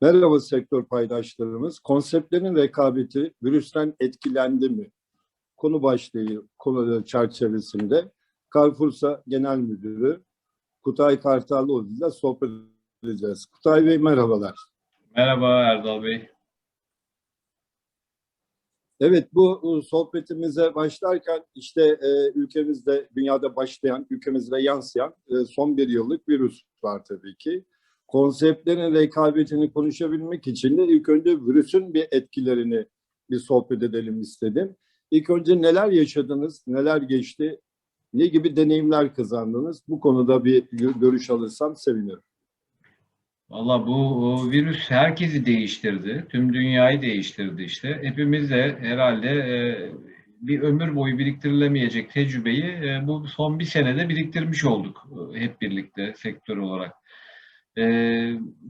Merhaba sektör paydaşlarımız. Konseptlerin rekabeti virüsten etkilendi mi? Konu başlığı konu çerçevesinde Carrefour'sa Genel Müdürü Kutay Kartallıoğlu ile sohbet edeceğiz. Kutay Bey merhabalar. Merhaba Erdal Bey. Evet bu sohbetimize başlarken işte e, ülkemizde dünyada başlayan, ülkemizde yansıyan e, son bir yıllık virüs var tabii ki. Konseptlerin rekabetini konuşabilmek için de ilk önce virüsün bir etkilerini bir sohbet edelim istedim. İlk önce neler yaşadınız, neler geçti, ne gibi deneyimler kazandınız? Bu konuda bir görüş alırsam sevinirim. Valla bu virüs herkesi değiştirdi. Tüm dünyayı değiştirdi işte. Hepimiz de herhalde e, bir ömür boyu biriktirilemeyecek tecrübeyi e, bu son bir senede biriktirmiş olduk e, hep birlikte sektör olarak. E,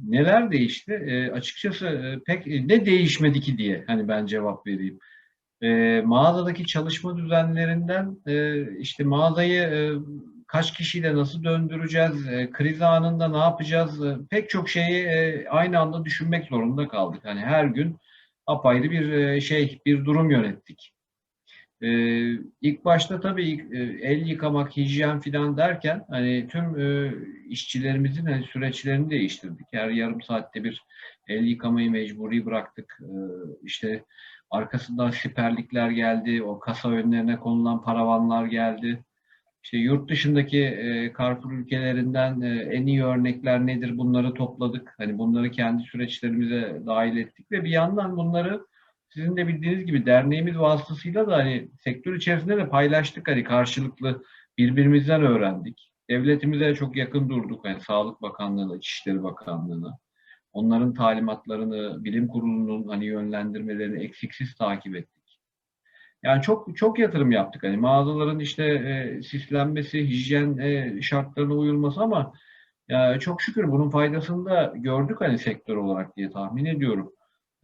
neler değişti? E, açıkçası e, pek e, ne değişmedi ki diye hani ben cevap vereyim. E, mağazadaki çalışma düzenlerinden e, işte mağazayı e, kaç kişiyle nasıl döndüreceğiz, e, kriz anında ne yapacağız, e, pek çok şeyi e, aynı anda düşünmek zorunda kaldık. Hani her gün apayrı bir e, şey, bir durum yönettik. E, ilk başta tabii e, el yıkamak, hijyen filan derken hani tüm e, işçilerimizin hani, süreçlerini değiştirdik. Her yarım saatte bir el yıkamayı mecburi bıraktık. E, işte arkasından siperlikler geldi, o kasa önlerine konulan paravanlar geldi. İşte yurt dışındaki e, Carrefour ülkelerinden e, en iyi örnekler nedir bunları topladık. Hani bunları kendi süreçlerimize dahil ettik ve bir yandan bunları sizin de bildiğiniz gibi derneğimiz vasıtasıyla da hani sektör içerisinde de paylaştık. Hani karşılıklı birbirimizden öğrendik. Devletimize çok yakın durduk. Hani Sağlık Bakanlığı'na, İçişleri Bakanlığı'na. Onların talimatlarını, bilim kurulunun hani yönlendirmelerini eksiksiz takip ettik. Yani çok çok yatırım yaptık. Hani mağazaların işte e, sislenmesi, hijyen e, şartlarına uyulması ama ya çok şükür bunun faydasını da gördük hani sektör olarak diye tahmin ediyorum.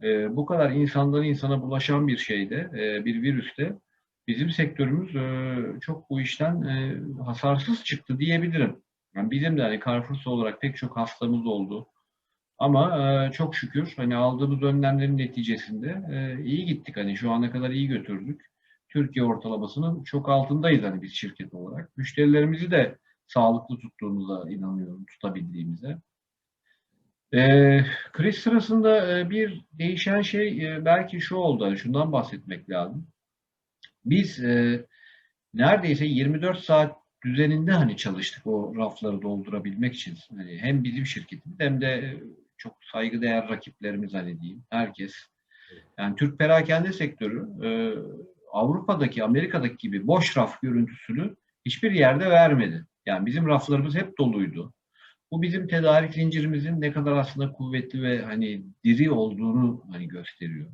E, bu kadar insandan insana bulaşan bir şeyde, e, bir virüste bizim sektörümüz e, çok bu işten e, hasarsız çıktı diyebilirim. Yani bizim de hani Carrefour olarak pek çok hastamız oldu. Ama e, çok şükür hani aldığımız önlemlerin neticesinde e, iyi gittik. Hani şu ana kadar iyi götürdük. Türkiye ortalamasının çok altındayız hani biz şirket olarak. Müşterilerimizi de sağlıklı tuttuğumuza inanıyorum, tutabildiğimize. E, kriz sırasında e, bir değişen şey e, belki şu oldu, hani şundan bahsetmek lazım. Biz e, neredeyse 24 saat düzeninde hani çalıştık o rafları doldurabilmek için. Hani hem bizim şirketimiz hem de çok saygıdeğer rakiplerimiz hani diyeyim. Herkes. Yani Türk perakende sektörü e, Avrupa'daki, Amerika'daki gibi boş raf görüntüsünü hiçbir yerde vermedi. Yani bizim raflarımız hep doluydu. Bu bizim tedarik zincirimizin ne kadar aslında kuvvetli ve hani diri olduğunu hani gösteriyor.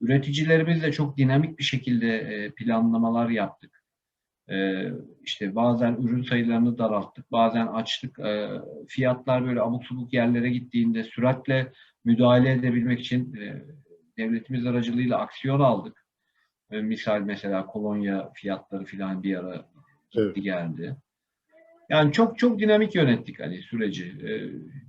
Üreticilerimizle çok dinamik bir şekilde planlamalar yaptık. İşte bazen ürün sayılarını daralttık, bazen açtık. Fiyatlar böyle abuk subuk yerlere gittiğinde süratle müdahale edebilmek için devletimiz aracılığıyla aksiyon aldık. Misal mesela kolonya fiyatları filan bir ara gitti Evet. geldi. Yani çok çok dinamik yönettik hani süreci.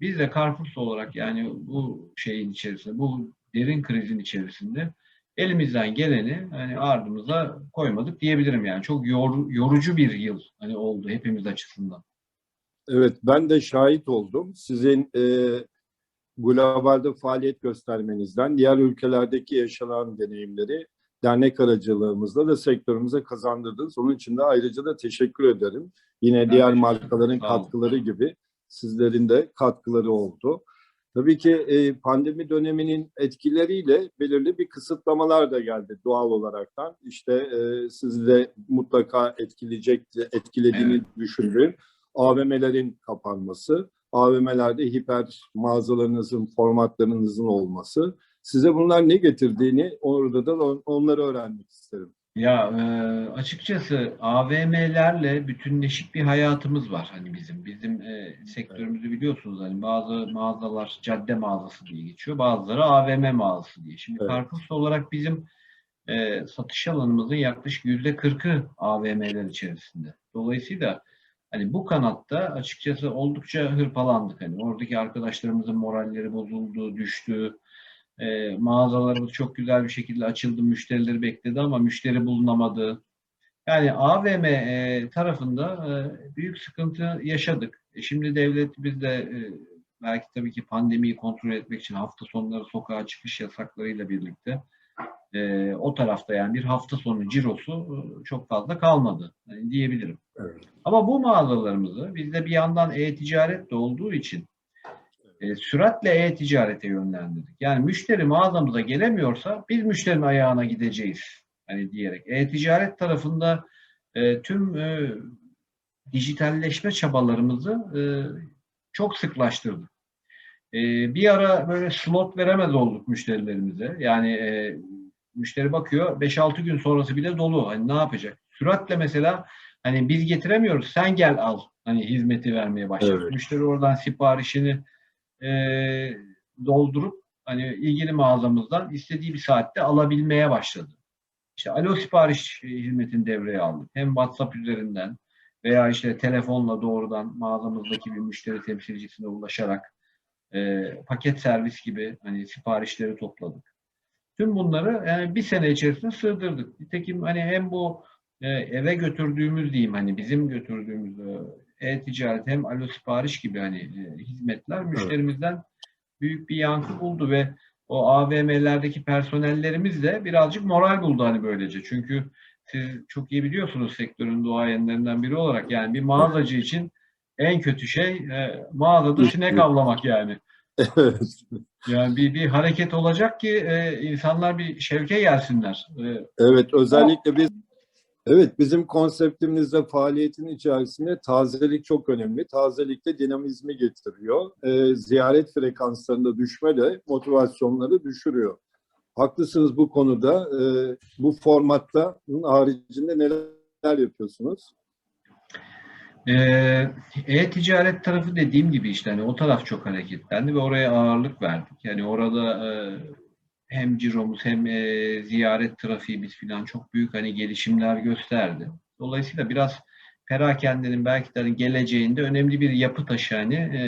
Biz de Carrefour olarak yani bu şeyin içerisinde, bu derin krizin içerisinde elimizden geleni hani ardımıza koymadık diyebilirim yani. Çok yor- yorucu bir yıl hani oldu hepimiz açısından. Evet, ben de şahit oldum. Sizin e, globalde faaliyet göstermenizden, diğer ülkelerdeki yaşanan deneyimleri dernek aracılığımızla da sektörümüze kazandırdınız. Onun için de ayrıca da teşekkür ederim. Yine diğer teşekkür markaların katkıları gibi sizlerin de katkıları oldu. Tabii ki e, pandemi döneminin etkileriyle belirli bir kısıtlamalar da geldi doğal olaraktan. İşte e, sizi de mutlaka etkileyecek, etkilediğini Evet. düşündüğüm AVM'lerin kapanması, AVM'lerde hiper mağazalarınızın, formatlarınızın olması. Size bunlar ne getirdiğini orada da on- onları öğrenmek isterim. Ya e, açıkçası AVM'lerle bütünleşik bir hayatımız var hani bizim. Bizim e, sektörümüzü biliyorsunuz hani bazı mağazalar cadde mağazası diye geçiyor. Bazıları AVM mağazası diye. Şimdi Evet. Carrefour olarak bizim e, satış alanımızın yaklaşık yüzde kırkı AVM'ler içerisinde. Dolayısıyla Hani bu kanatta açıkçası oldukça hırpalandık. Hani oradaki arkadaşlarımızın moralleri bozuldu, düştü. E, mağazalarımız çok güzel bir şekilde açıldı, müşterileri bekledi ama müşteri bulunamadı. Yani AVM e, tarafında e, büyük sıkıntı yaşadık. E, şimdi devletimiz de e, belki tabii ki pandemiyi kontrol etmek için hafta sonları sokağa çıkış yasaklarıyla birlikte e, o tarafta yani bir hafta sonu cirosu e, çok fazla kalmadı yani diyebilirim. Evet. Ama bu mağazalarımızı bizde bir yandan e-ticaret de olduğu için e, süratle e-ticarete yönlendirdik. Yani müşteri mağazamıza gelemiyorsa biz müşterinin ayağına gideceğiz. Hani diyerek. E-ticaret tarafında e, tüm e, dijitalleşme çabalarımızı e, çok sıklaştırdık. E, bir ara böyle slot veremez olduk müşterilerimize. Yani e, müşteri bakıyor 5-6 gün sonrası bile dolu. Hani ne yapacak? Süratle mesela hani biz getiremiyoruz sen gel al hani hizmeti vermeye başladık. Evet. Müşteri oradan siparişini e, doldurup hani ilgili mağazamızdan istediği bir saatte alabilmeye başladı. İşte alo sipariş hizmetini devreye aldık. Hem WhatsApp üzerinden veya işte telefonla doğrudan mağazamızdaki bir müşteri temsilcisine ulaşarak e, paket servis gibi hani siparişleri topladık. Tüm bunları yani bir sene içerisinde sığdırdık. Nitekim hani hem bu e, eve götürdüğümüz diyeyim hani bizim götürdüğümüz e, e-ticaret hem alo sipariş gibi hani e, hizmetler müşterimizden büyük bir yankı buldu ve o AVM'lerdeki personellerimiz de birazcık moral buldu hani böylece. Çünkü siz çok iyi biliyorsunuz sektörün duayenlerinden biri olarak yani bir mağazacı için en kötü şey e, mağazada sinek avlamak yani. Evet. Yani bir, bir hareket olacak ki e, insanlar bir şevke gelsinler. E, Evet, özellikle biz Evet, bizim konseptimizde faaliyetin içerisinde tazelik çok önemli. Tazelik de dinamizmi getiriyor. Ee, ziyaret frekanslarında düşme de motivasyonları düşürüyor. Haklısınız bu konuda. Ee, bu formatta bunun haricinde neler yapıyorsunuz? Ee, E-ticaret tarafı dediğim gibi işte hani o taraf çok hareketlendi ve oraya ağırlık verdik. Yani orada e, hem ciromuz hem e, ziyaret trafiğimiz falan çok büyük hani gelişimler gösterdi. Dolayısıyla biraz perakendenin belki de hani geleceğinde önemli bir yapı taşı hani e,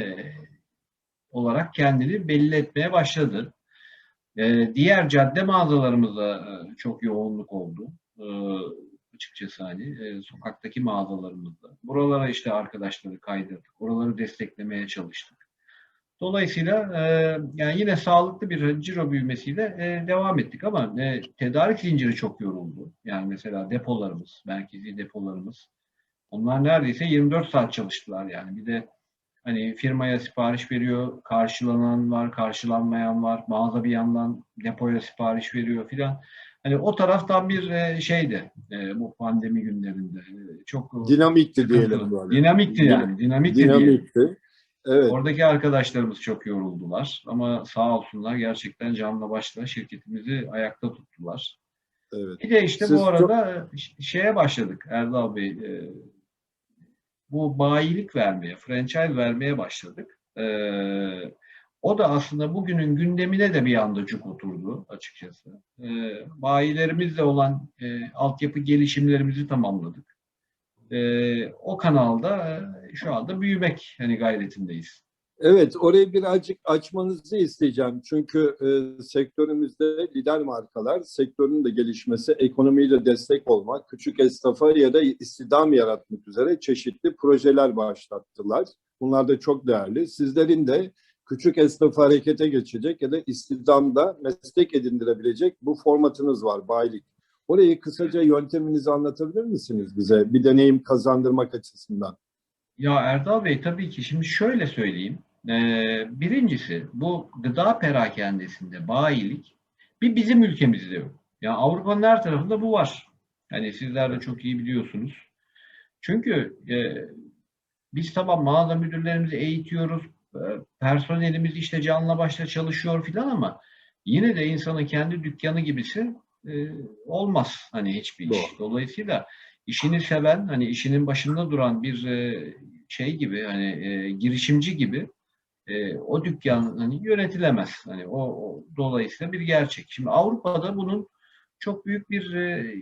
olarak kendini belli etmeye başladı. E, diğer cadde mağazalarımızda e, çok yoğunluk oldu. E, açıkçası hani e, sokaktaki mağazalarımızda. Buralara işte arkadaşları kaydırdık. Oraları desteklemeye çalıştık. Dolayısıyla e, yani yine sağlıklı bir ciro büyümesiyle e, devam ettik ama e, tedarik zinciri çok yoruldu. Yani mesela depolarımız, merkezi depolarımız onlar neredeyse 24 saat çalıştılar yani. Bir de hani firmaya sipariş veriyor, karşılanan var, karşılanmayan var. Mağaza bir yandan depoya sipariş veriyor filan. Hani o taraftan bir e, şeydi e, bu pandemi günlerinde. E, çok Dinamikti diyelim böyle. Dinamikti yani. Dinamikti. Dinamikti. Evet. Oradaki arkadaşlarımız çok yoruldular ama sağ olsunlar gerçekten canla başla şirketimizi ayakta tuttular. Evet. Bir de işte Siz bu arada ş- şeye başladık Erdal Bey. e, bu bayilik vermeye, franchise vermeye başladık. E, o da aslında bugünün gündemine de bir anda cuk oturdu açıkçası. E, bayilerimizle olan e, altyapı gelişimlerimizi tamamladık. E, o kanalda e, şu anda büyümek hani gayretindeyiz. Evet, orayı birazcık açmanızı isteyeceğim. Çünkü e, sektörümüzde lider markalar, sektörün de gelişmesi, ekonomiyle destek olmak, küçük esnafa ya da istihdam yaratmak üzere çeşitli projeler başlattılar. Bunlar da çok değerli. Sizlerin de küçük esnafı harekete geçecek ya da istihdamda meslek edindirebilecek bu formatınız var, bayilik. Orayı kısaca yönteminizi anlatabilir misiniz bize? Bir deneyim kazandırmak açısından. Ya Erdal Bey tabii ki şimdi şöyle söyleyeyim. Ee, birincisi bu gıda perakendesinde bayilik bir bizim ülkemizde yok. Ya Avrupa'nın her tarafında bu var. Hani sizler de çok iyi biliyorsunuz. Çünkü e, biz tamam mağaza müdürlerimizi eğitiyoruz. e, Personelimiz işte canla başla çalışıyor filan ama yine de insanın kendi dükkanı gibisi e, olmaz hani hiçbir iş. Doğru. Dolayısıyla işini seven, hani işinin başında duran bir e, şey gibi, hani e, girişimci gibi e, o dükkan hani yönetilemez. Hani o, o dolayısıyla bir gerçek. Şimdi Avrupa'da bunun çok büyük bir e,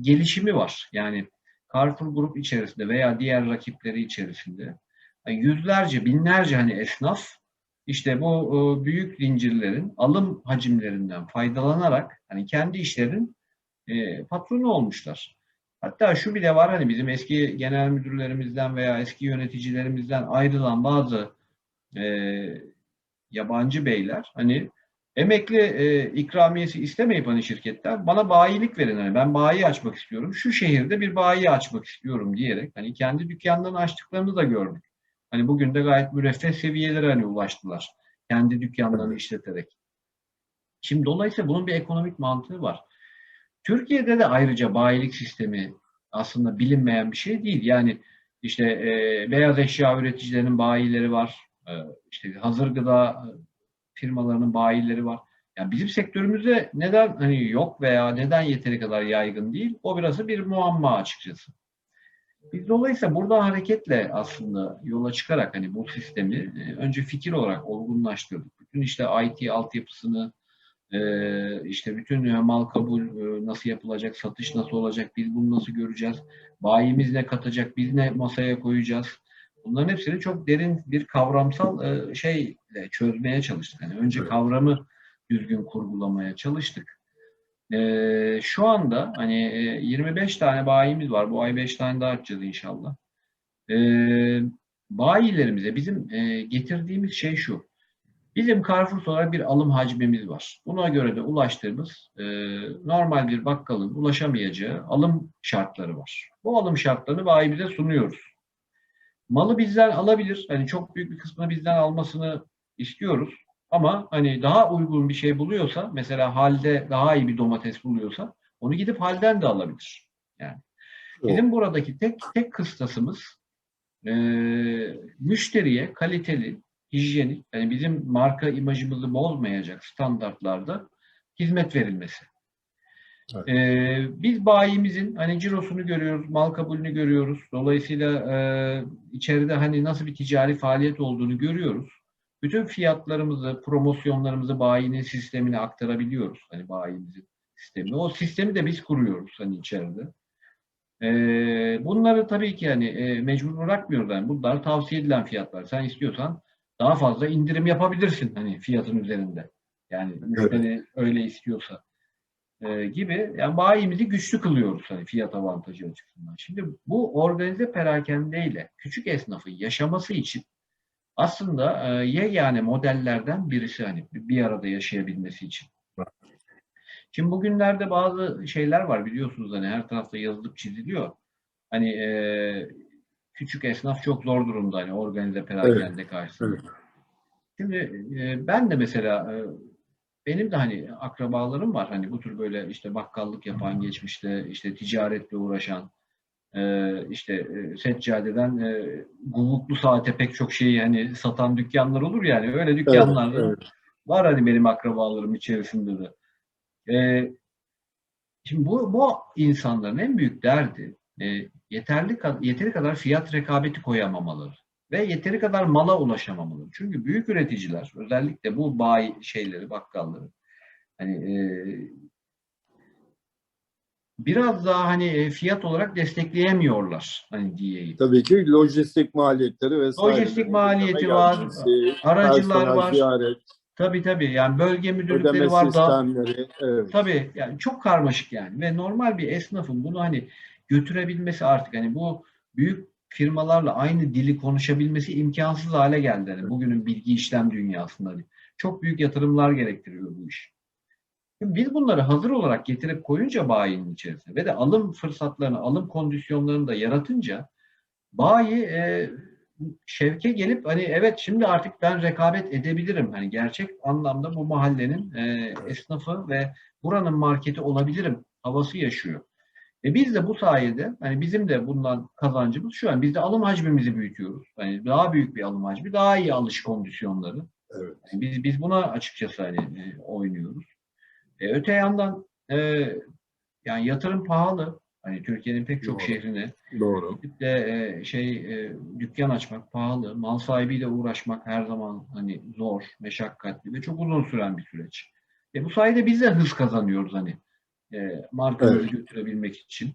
gelişimi var. Yani Carrefour Grup içerisinde veya diğer rakipleri içerisinde yani yüzlerce, binlerce hani esnaf işte bu e, büyük zincirlerin alım hacimlerinden faydalanarak hani kendi işlerin e, patronu olmuşlar. Hatta şu bile var hani bizim eski genel müdürlerimizden veya eski yöneticilerimizden ayrılan bazı e, yabancı beyler hani emekli e, ikramiyesi istemeyip hani şirketler bana bayilik verin hani ben bayi açmak istiyorum. Şu şehirde bir bayi açmak istiyorum diyerek hani kendi dükkanlarını açtıklarını da gördük. Hani bugün de gayet müreffeh seviyelere hani ulaştılar. Kendi dükkanlarını işleterek. Şimdi dolayısıyla bunun bir ekonomik mantığı var. Türkiye'de de ayrıca bayilik sistemi aslında bilinmeyen bir şey değil. Yani işte e, beyaz eşya üreticilerinin bayileri var. E, işte hazır gıda firmalarının bayileri var. Yani bizim sektörümüzde neden hani yok veya neden yeteri kadar yaygın değil? O biraz bir muamma açıkçası. Biz dolayısıyla buradan hareketle aslında yola çıkarak hani bu sistemi e, önce fikir olarak olgunlaştırdık. Bütün işte IT altyapısını, e, işte bütün mal kabul e, nasıl yapılacak, satış nasıl olacak, biz bunu nasıl göreceğiz, bayimiz ne katacak, biz ne masaya koyacağız. Bunların hepsini çok derin bir kavramsal şeyle çözmeye çalıştık. Yani önce kavramı düzgün kurgulamaya çalıştık. Ee, şu anda hani 25 tane bayimiz var. Bu ay 5 tane daha açacağız inşallah. Ee, bayilerimize bizim e, getirdiğimiz şey şu. Bizim Carrefour olarak bir alım hacmimiz var. Buna göre de ulaştığımız e, normal bir bakkalın ulaşamayacağı alım şartları var. Bu alım şartlarını bayimize sunuyoruz. Malı bizden alabilir. Hani çok büyük bir kısmını bizden almasını istiyoruz. Ama hani daha uygun bir şey buluyorsa, mesela halde daha iyi bir domates buluyorsa, onu gidip halden de alabilir. Yani bizim buradaki tek tek kıstasımız e, müşteriye kaliteli, hijyenik, yani bizim marka imajımızı bozmayacak standartlarda hizmet verilmesi. Evet. Ee, biz bayimizin hani cirosunu görüyoruz, mal kabulünü görüyoruz. Dolayısıyla e, içeride hani nasıl bir ticari faaliyet olduğunu görüyoruz. Bütün fiyatlarımızı, promosyonlarımızı bayinin sistemine aktarabiliyoruz. Hani bayimizin sistemi. O sistemi de biz kuruyoruz hani içeride. Ee, bunları tabii ki hani e, mecbur bırakmıyoruz. Yani bunlar tavsiye edilen fiyatlar. Sen istiyorsan daha fazla indirim yapabilirsin hani fiyatın üzerinde. Yani müşteri evet. öyle istiyorsa e, gibi yani bayimizi güçlü kılıyoruz hani fiyat avantajı açısından. Şimdi bu organize perakendeyle küçük esnafın yaşaması için aslında e, yegane modellerden birisi hani bir arada yaşayabilmesi için. Şimdi bugünlerde bazı şeyler var biliyorsunuz hani her tarafta yazılıp çiziliyor. Hani e, küçük esnaf çok zor durumda hani organize perakende evet. karşısında. Evet. Şimdi e, ben de mesela e, benim de hani akrabalarım var hani bu tür böyle işte bakkallık yapan geçmişte işte ticaretle uğraşan işte e, seccadeden e, guvuklu saate pek çok şeyi hani satan dükkanlar olur yani öyle dükkanlar evet, evet. var hani benim akrabalarım içerisinde de. E, şimdi bu, bu insanların en büyük derdi e, yeterli yeteri kadar fiyat rekabeti koyamamaları ve yeteri kadar mala ulaşamamaları. Çünkü büyük üreticiler özellikle bu bayi şeyleri, bakkalları hani e, biraz daha hani fiyat olarak destekleyemiyorlar hani diyelim. Tabii ki lojistik maliyetleri vesaire. Lojistik maliyeti var, aracılar var. Ziyaret. Tabii tabii yani bölge müdürlükleri Ödeme var da. Evet. Tabii yani çok karmaşık yani ve normal bir esnafın bunu hani götürebilmesi artık hani bu büyük firmalarla aynı dili konuşabilmesi imkansız hale geldi. Yani bugünün bilgi işlem dünyasında. Hani çok büyük yatırımlar gerektiriyor bu iş. Biz bunları hazır olarak getirip koyunca bayinin içerisine ve de alım fırsatlarını, alım kondisyonlarını da yaratınca bayi e, şevke gelip hani evet şimdi artık ben rekabet edebilirim. Hani gerçek anlamda bu mahallenin e, esnafı ve buranın marketi olabilirim havası yaşıyor. E biz de bu sayede hani bizim de bundan kazancımız şu an biz de alım hacmimizi büyütüyoruz. Hani daha büyük bir alım hacmi, daha iyi alış kondisyonları. Evet. Yani biz biz buna açıkçası hani e, oynuyoruz. E, öte yandan e, yani yatırım pahalı. Hani Türkiye'nin pek çok Doğru. şehrine Doğru. gidip de e, şey e, dükkan açmak pahalı. Mal sahibiyle uğraşmak her zaman hani zor, meşakkatli ve çok uzun süren bir süreç. E, bu sayede biz de hız kazanıyoruz hani e, markamızı evet. götürebilmek için.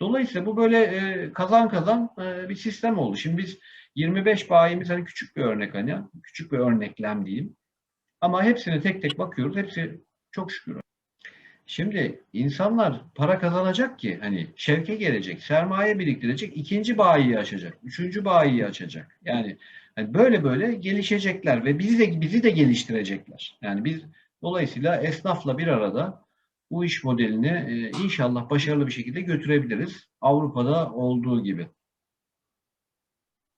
Dolayısıyla bu böyle e, kazan kazan e, bir sistem oldu. Şimdi biz 25 bayimiz hani küçük bir örnek hani küçük bir örneklem diyeyim. Ama hepsine tek tek bakıyoruz. Hepsi çok şükür. Şimdi insanlar para kazanacak ki hani şevke gelecek, sermaye biriktirecek, ikinci bayiyi açacak, üçüncü bayiyi açacak. Yani hani böyle böyle gelişecekler ve bizi de bizi de geliştirecekler. Yani biz dolayısıyla esnafla bir arada bu iş modelini e, inşallah başarılı bir şekilde götürebiliriz. Avrupa'da olduğu gibi.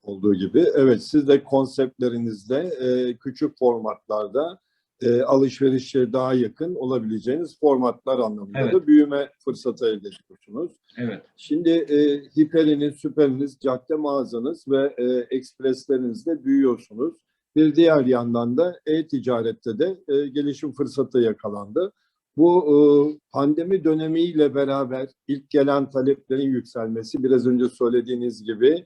olduğu gibi. Evet siz de konseptlerinizde e, küçük formatlarda e, alışverişe daha yakın olabileceğiniz formatlar anlamında Evet. da büyüme fırsatı elde ediyorsunuz. Evet. Şimdi e, hiperiniz, süperiniz, cadde mağazanız ve e, ekspreslerinizde büyüyorsunuz. Bir diğer yandan da e-ticarette de e, gelişim fırsatı yakalandı. Bu e, pandemi dönemiyle beraber ilk gelen taleplerin yükselmesi, biraz önce söylediğiniz gibi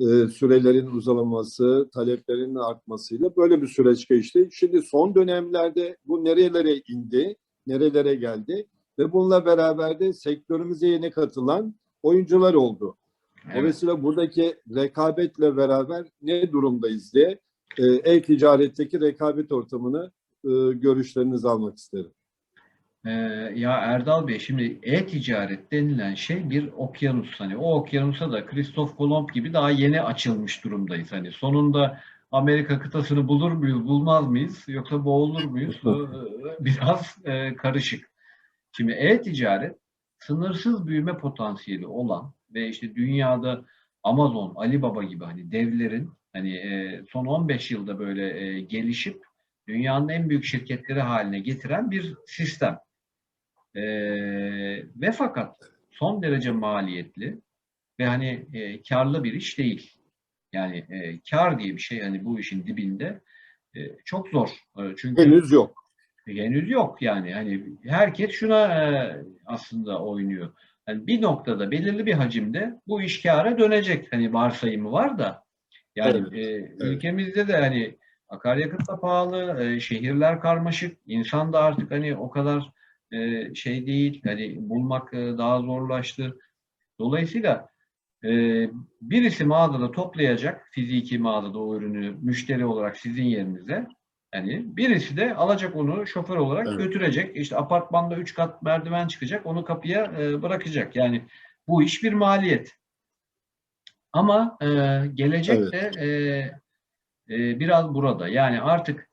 e, sürelerin uzalaması, taleplerin artmasıyla böyle bir süreç geçti. Şimdi son dönemlerde bu nerelere indi, nerelere geldi ve bununla beraber de sektörümüze yeni katılan oyuncular oldu. evet. Dolayısıyla buradaki rekabetle beraber ne durumdayız diye e-ticaretteki rekabet ortamını e, görüşlerinizi almak isterim. Ee, ya Erdal Bey şimdi e-ticaret denilen şey bir okyanus hani o okyanusa da Kristof Kolomb gibi daha yeni açılmış durumdayız hani sonunda Amerika kıtasını bulur muyuz bulmaz mıyız yoksa boğulur muyuz Ee, biraz e, karışık. Şimdi e-ticaret sınırsız büyüme potansiyeli olan ve işte dünyada Amazon, Alibaba gibi hani devlerin hani e, son 15 yılda böyle e, gelişip dünyanın en büyük şirketleri haline getiren bir sistem. Ee, ve fakat son derece maliyetli ve hani e, karlı bir iş değil. Yani e, kar diye bir şey hani bu işin dibinde e, çok zor. E, çünkü Henüz yok. henüz yok yani hani herkes şuna e, aslında oynuyor. Yani bir noktada belirli bir hacimde bu iş kâra dönecek hani varsayımı var da yani Evet, e, ülkemizde de hani akaryakıt da pahalı, e, şehirler karmaşık, insan da artık hani o kadar e, şey değil, hani bulmak e, daha zorlaştı. Dolayısıyla e, birisi mağazada toplayacak, fiziki mağazada o ürünü müşteri olarak sizin yerinize. Yani birisi de alacak onu şoför olarak Evet. götürecek. İşte apartmanda üç kat merdiven çıkacak, onu kapıya e, bırakacak. Yani bu iş bir maliyet. Ama e, gelecek de e, e, biraz burada. Yani artık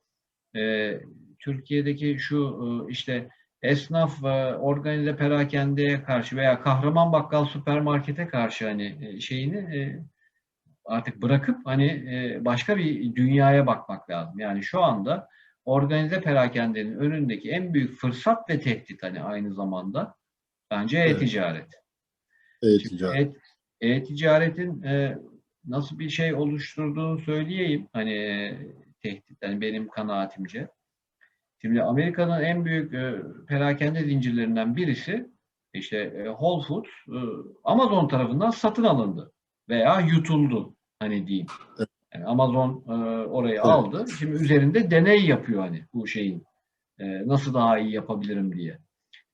e, Türkiye'deki şu e, işte esnaf organize perakendeye karşı veya kahraman bakkal süpermarkete karşı hani e, şeyini e, artık bırakıp hani e, başka bir dünyaya bakmak lazım. Yani şu anda organize perakendenin önündeki en büyük fırsat ve tehdit hani aynı zamanda bence Evet. e-ticaret. E-ticaret. E- E-ticaretin e, nasıl bir şey oluşturduğunu söyleyeyim. Hani tehdit, hani benim kanaatimce. Şimdi Amerika'nın en büyük e, perakende zincirlerinden birisi işte e, Whole Foods e, Amazon tarafından satın alındı veya yutuldu hani diyeyim. Yani Amazon e, orayı aldı. Şimdi üzerinde deney yapıyor hani bu şeyin. E, nasıl daha iyi yapabilirim diye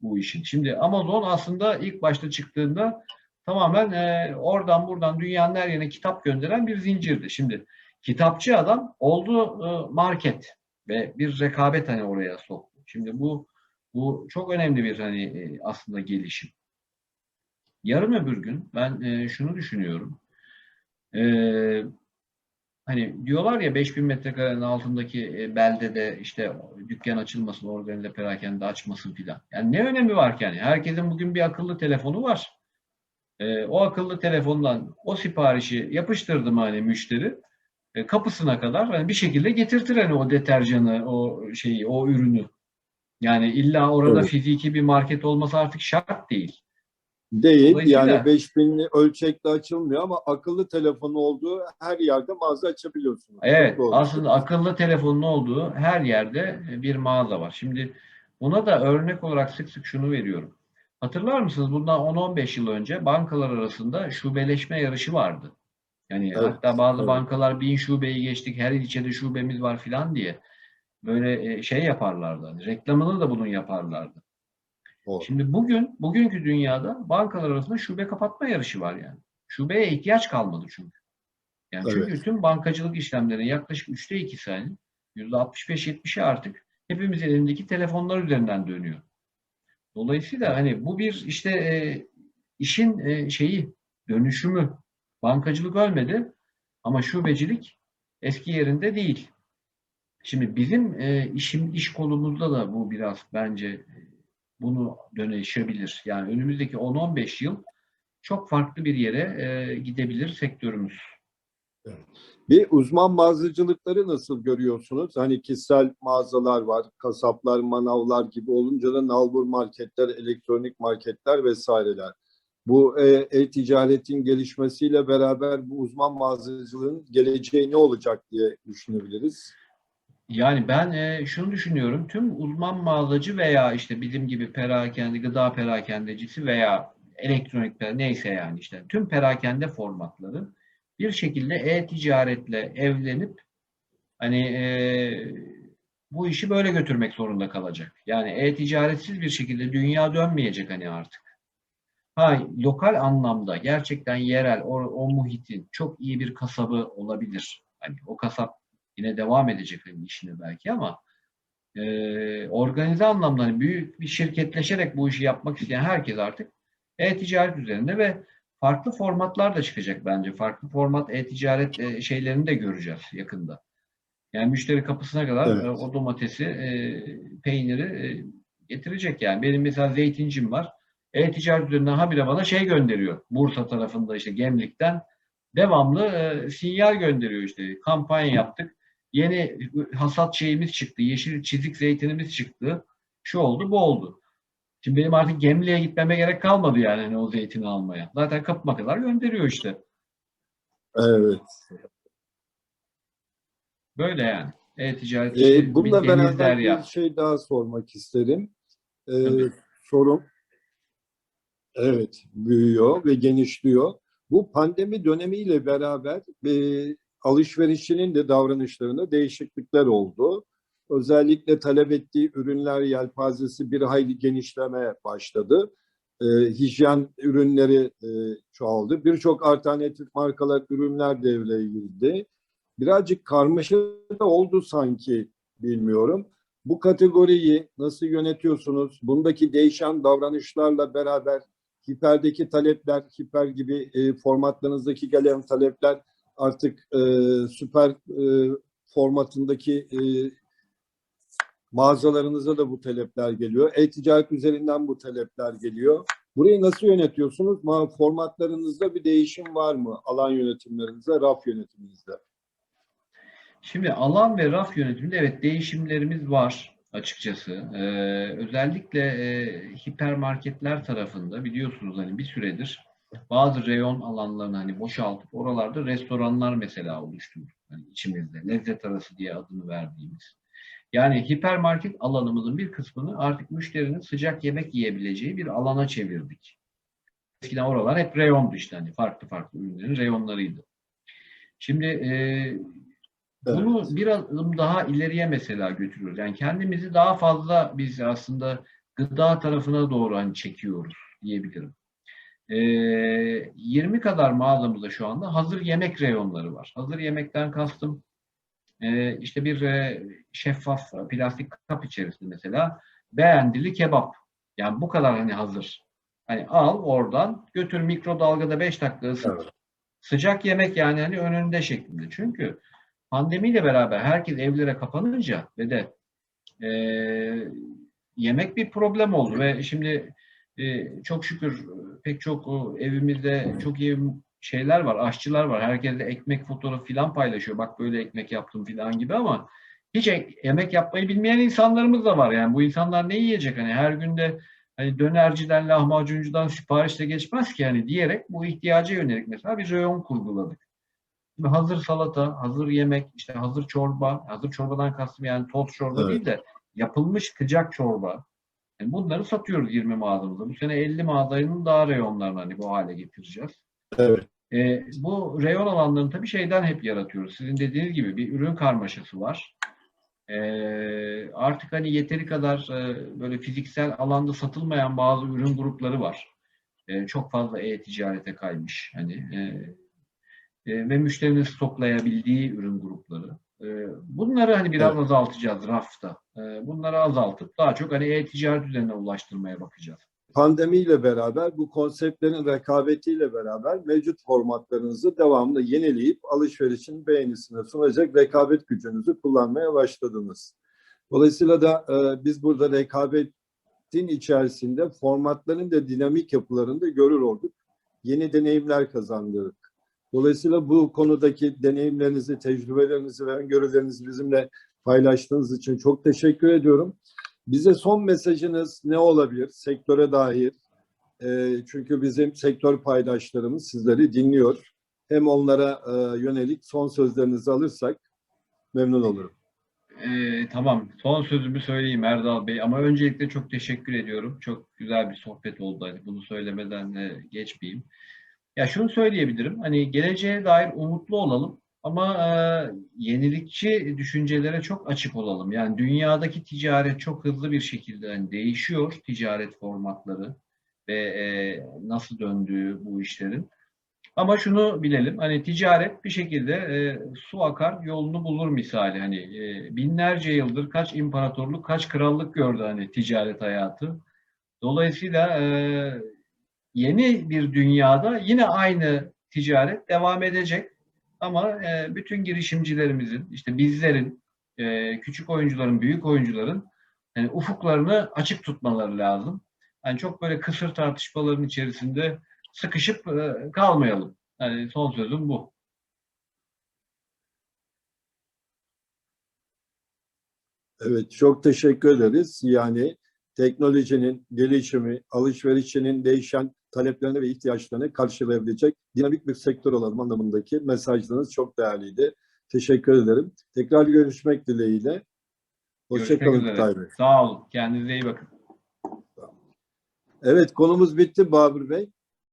bu işin. Şimdi Amazon aslında ilk başta çıktığında tamamen e, oradan buradan dünyanın her yerine kitap gönderen bir zincirdi. Şimdi kitapçı adam oldu e, market ve bir rekabet hani oraya soktu. Şimdi bu bu çok önemli bir hani e, aslında gelişim. Yarın öbür gün ben e, şunu düşünüyorum. E, hani diyorlar ya 5000 metrekarenin altındaki beldede işte dükkan açılmasın, organize perakende açmasın filan. Yani ne önemi var ki yani? Herkesin bugün bir akıllı telefonu var. O akıllı telefondan o siparişi yapıştırdı mı hani müşteri kapısına kadar hani bir şekilde getirtir hani o deterjanı, o şeyi, o ürünü. Yani illa orada Evet. fiziki bir market olması artık şart değil. Değil Dolayısıyla- yani 5000'li ölçekte açılmıyor ama akıllı telefonu olduğu her yerde mağaza açabiliyorsunuz. Evet, aslında akıllı telefonun olduğu her yerde bir mağaza var. Şimdi buna da örnek olarak sık sık şunu veriyorum. Hatırlar mısınız bundan 10-15 yıl önce bankalar arasında şubeleşme yarışı vardı. Yani Evet, hatta bazı evet. bankalar bin şubeyi geçtik, her ilçede şubemiz var filan diye böyle e, şey yaparlardı. Hani reklamını da bunun yaparlardı. Doğru. Şimdi bugün, bugünkü dünyada bankalar arasında şube kapatma yarışı var yani. Şubeye ihtiyaç kalmadı çünkü. Yani çünkü Evet. tüm bankacılık işlemlerinin yaklaşık üçte ikisi hani %65-70'i artık hepimizin elindeki telefonlar üzerinden dönüyor. Dolayısıyla hani bu bir işte e, işin e, şeyi dönüşümü. Bankacılık ölmedi ama şubecilik eski yerinde değil. Şimdi bizim e, işim iş kolumuzda da bu biraz bence e, bunu dönüşebilir. Yani önümüzdeki 10-15 yıl çok farklı bir yere e, gidebilir sektörümüz. Bir uzman mağazacılıkları nasıl görüyorsunuz? Hani kişisel mağazalar var, kasaplar, manavlar gibi olunca da nalbur marketler, elektronik marketler vesaireler. Bu e, e-ticaretin gelişmesiyle beraber bu uzman mağazacılığın geleceği ne olacak diye düşünebiliriz. Yani ben e, şunu düşünüyorum. Tüm uzman mağazacı veya işte bizim gibi perakende, gıda perakendecisi veya elektronik neyse yani işte tüm perakende formatları bir şekilde e-ticaretle evlenip hani e, bu işi böyle götürmek zorunda kalacak. Yani e-ticaretsiz bir şekilde dünya dönmeyecek hani artık. Ha, lokal anlamda gerçekten yerel o, o muhitin çok iyi bir kasabı olabilir. Hani o kasap yine devam edecek hani işine belki ama e, organize anlamda hani büyük bir şirketleşerek bu işi yapmak isteyen herkes artık e-ticaret üzerinde ve farklı formatlar da çıkacak bence. Farklı format e-ticaret e, şeylerini de göreceğiz yakında. Yani müşteri kapısına kadar Evet. e, o domatesi, e, peyniri e, getirecek yani. Benim mesela zeytincim var. E-ticaret üzerinden habire bana şey gönderiyor. Bursa tarafında işte Gemlik'ten devamlı e, sinyal gönderiyor işte. Kampanya yaptık. Yeni hasat şeyimiz çıktı. Yeşil çizik zeytinimiz çıktı. Şu oldu, bu oldu. Şimdi benim artık Gemli'ye gitmeme gerek kalmadı yani hani o zeytini almaya. Zaten kapıma kadar gönderiyor işte. Evet. Böyle yani. E-ticaret E, işi bununla beraber bir şey daha sormak isterim. E, Tabii. sorum evet büyüyor ve genişliyor. Bu pandemi dönemiyle beraber e, alışverişçinin de davranışlarında değişiklikler oldu. Özellikle talep ettiği ürünler yelpazesi bir hayli genişlemeye başladı. E, hijyen ürünleri e, çoğaldı. Birçok alternatif markalar ürünler devreye girdi. Birazcık karmaşa da oldu sanki bilmiyorum. Bu kategoriyi nasıl yönetiyorsunuz? Bundaki değişen davranışlarla beraber hiperdeki talepler, hiper gibi e, formatlarınızdaki gelen talepler artık e, süper e, formatındaki e, mağazalarınıza da bu talepler geliyor. E-ticaret üzerinden bu talepler geliyor. Burayı nasıl yönetiyorsunuz? Ma- Formatlarınızda bir değişim var mı? Alan yönetimlerinizde, raf yönetiminizde. Şimdi alan ve raf yönetiminde evet değişimlerimiz var açıkçası. Ee, özellikle e, hipermarketler tarafında biliyorsunuz hani bir süredir bazı reyon alanlarını hani boşaltıp oralarda restoranlar mesela oluşturduk hani içimizde. Lezzet arası diye adını verdiğimiz. Yani hipermarket alanımızın bir kısmını artık müşterinin sıcak yemek yiyebileceği bir alana çevirdik. Eskiden oralar hep reyondu işte hani farklı farklı ürünlerin reyonlarıydı. Şimdi e, bunu bir adım daha ileriye mesela götürüyoruz. Yani kendimizi daha fazla biz aslında gıda tarafına doğru hani çekiyoruz diyebilirim. Ee, 20 kadar mağazamızda şu anda hazır yemek reyonları var. Hazır yemekten kastım e, işte bir e, şeffaf e, plastik kap içerisinde mesela beğendili kebap. Yani bu kadar hani hazır. Hani al oradan götür mikrodalgada 5 dakika ısıt. Evet. Sıcak yemek yani hani önünde şeklinde. Çünkü pandemiyle beraber herkes evlere kapanınca ve de e, yemek bir problem oldu ve şimdi e, çok şükür e, pek çok o, evimizde çok iyi şeyler var, aşçılar var. Herkes de ekmek fotoğrafı falan paylaşıyor. Bak böyle ekmek yaptım falan gibi ama hiç ek- yemek yapmayı bilmeyen insanlarımız da var. Yani bu insanlar ne yiyecek? Hani her günde hani dönerciden, lahmacuncudan siparişle geçmez ki hani diyerek bu ihtiyaca yönelik mesela bir reyon kurguladık. Şimdi hazır salata, hazır yemek, işte hazır çorba, hazır çorbadan kastım yani toz çorba Evet. değil de yapılmış sıcak çorba. Yani bunları satıyoruz 20 mağazamızda. Bu sene 50 mağazanın daha reyonlarını hani bu hale getireceğiz. Evet. Ee, bu reyon alanlarını tabii şeyden hep yaratıyoruz. Sizin dediğiniz gibi bir ürün karmaşası var. Ee, artık hani yeteri kadar e, böyle fiziksel alanda satılmayan bazı ürün grupları var. Ee, çok fazla e-ticarete kaymış. Hani e, e, ve müşterinin stoklayabildiği ürün grupları. Ee, bunları hani biraz Evet. azaltacağız rafta. Ee, bunları azaltıp daha çok hani e-ticaret üzerine ulaştırmaya bakacağız. Pandemiyle beraber bu konseptlerin rekabetiyle beraber mevcut formatlarınızı devamlı yenileyip alışverişin beğenisine sunacak rekabet gücünüzü kullanmaya başladınız. Dolayısıyla da e, biz burada rekabetin içerisinde formatların da dinamik yapılarını da görür olduk. Yeni deneyimler kazandırdık. Dolayısıyla bu konudaki deneyimlerinizi, tecrübelerinizi ve öngörülerinizi bizimle paylaştığınız için çok teşekkür ediyorum. Bize son mesajınız ne olabilir sektöre dair? E, çünkü bizim sektör paydaşlarımız sizleri dinliyor. Hem onlara e, yönelik son sözlerinizi alırsak memnun olurum. Ee, tamam. Son sözümü söyleyeyim Erdal Bey. Ama öncelikle çok teşekkür ediyorum. Çok güzel bir sohbet oldu. Hani bunu söylemeden e, geçmeyeyim. Ya şunu söyleyebilirim. Hani geleceğe dair umutlu olalım. Ama e, yenilikçi düşüncelere çok açık olalım. Yani dünyadaki ticaret çok hızlı bir şekilde hani değişiyor. Ticaret formatları ve e, nasıl döndüğü bu işlerin. Ama şunu bilelim, hani ticaret bir şekilde e, su akar yolunu bulur misali. Hani e, binlerce yıldır kaç imparatorluk, kaç krallık gördü hani ticaret hayatı. Dolayısıyla e, yeni bir dünyada yine aynı ticaret devam edecek. Ama e, bütün girişimcilerimizin, işte bizlerin, e, küçük oyuncuların, büyük oyuncuların yani ufuklarını açık tutmaları lazım. Yani çok böyle kısır tartışmaların içerisinde sıkışıp e, kalmayalım. Yani son sözüm bu. Evet, çok teşekkür ederiz. Yani teknolojinin gelişimi, alışverişinin değişen taleplerine ve ihtiyaçlarını karşılayabilecek dinamik bir sektör olalım anlamındaki mesajlarınız çok değerliydi. Teşekkür ederim. Tekrar görüşmek dileğiyle. Hoşçakalın. Kutay Bey. Sağ olun. Kendinize iyi bakın. Evet, konumuz bitti Babür Bey.